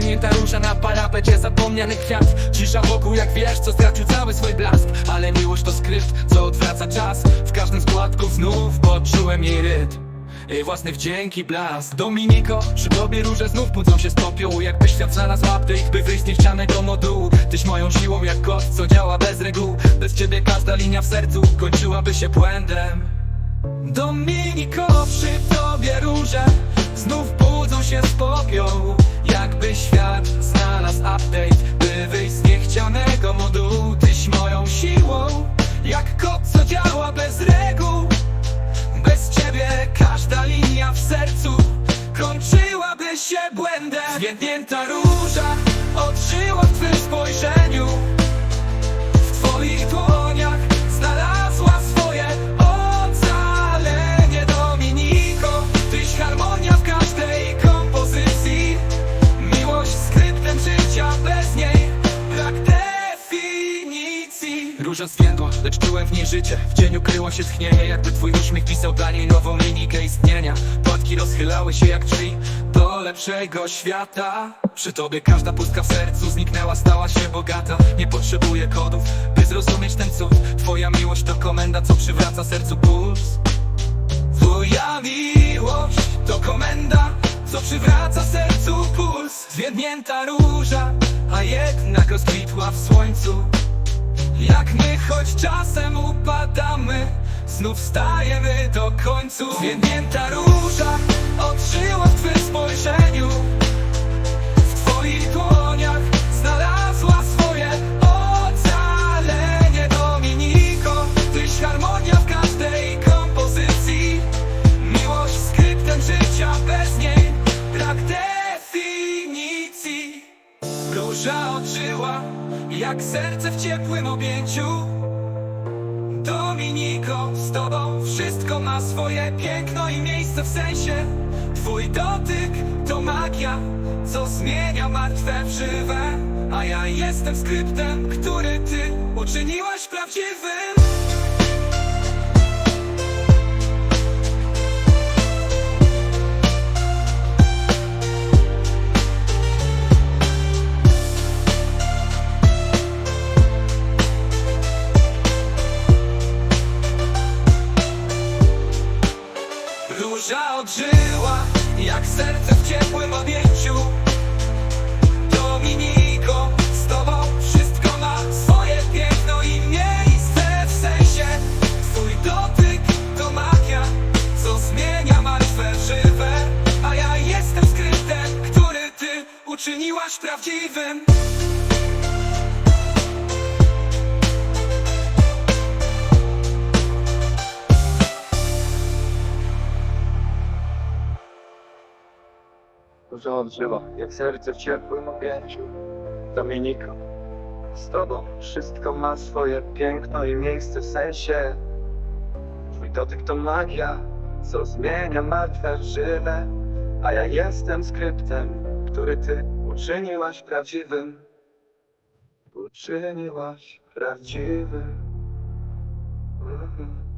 Zwinięta róża na parapecie, zapomniany kwiat. Cisza wokół jak wiesz, co stracił cały swój blask. Ale miłość to skrypt, co odwraca czas. W każdym składku znów poczułem jej rytm. Jej własny wdzięk i blask. Dominiko, przy tobie róże znów budzą się z popiołu Jakby świat znalazł update, by wyjść z niechcianego modułu Tyś moją siłą jak kot, co działa bez reguł. Bez ciebie każda linia w sercu kończyłaby się błędem. Dominiko, przy tobie róże Znów budzą się z popiołu w sercu kończyłaby się błędem. Zwiędnięta róża odżyła w twym spojrzeniu Róża zwiędła, lecz czułem w niej życie. W cieniu kryło się tchnienie, jakby twój uśmiech pisał dla niej nową linijkę istnienia. Płatki rozchylały się jak drzwi do lepszego świata. Przy tobie każda pustka w sercu zniknęła, stała się bogata. Nie potrzebuję kodów, by zrozumieć ten cud. Twoja miłość to komenda, co przywraca sercu puls. Twoja miłość to komenda, co przywraca sercu puls. Zwiędnięta róża, a jednak rozkwitła w słońcu Jak my choć czasem upadamy, znów stajemy do końcu Zwiędnięta róża, odżyła w twym spojrzeniu Odżyła, jak serce w ciepłym objęciu. Dominiko, z tobą wszystko ma swoje piękno i miejsce w sensie. Twój dotyk to magia, co zmienia martwe w żywe A ja jestem skryptem, który ty uczyniłaś prawdziwym Róża odżyła, jak serce w ciepłym objęciu Dominiko, z tobą wszystko ma swoje piękno i miejsce w sensie. Twój dotyk to magia, co zmienia martwe żywe. A ja jestem skryptem, który ty uczyniłaś prawdziwym Dużo odżyła, jak serce w ciepłym objęciu. Dominiko, z tobą wszystko ma swoje piękno i miejsce w sensie. Twój dotyk to magia, co zmienia martwe w żywe. A ja jestem skryptem, który ty uczyniłaś prawdziwym. Uczyniłaś prawdziwym. Mhm.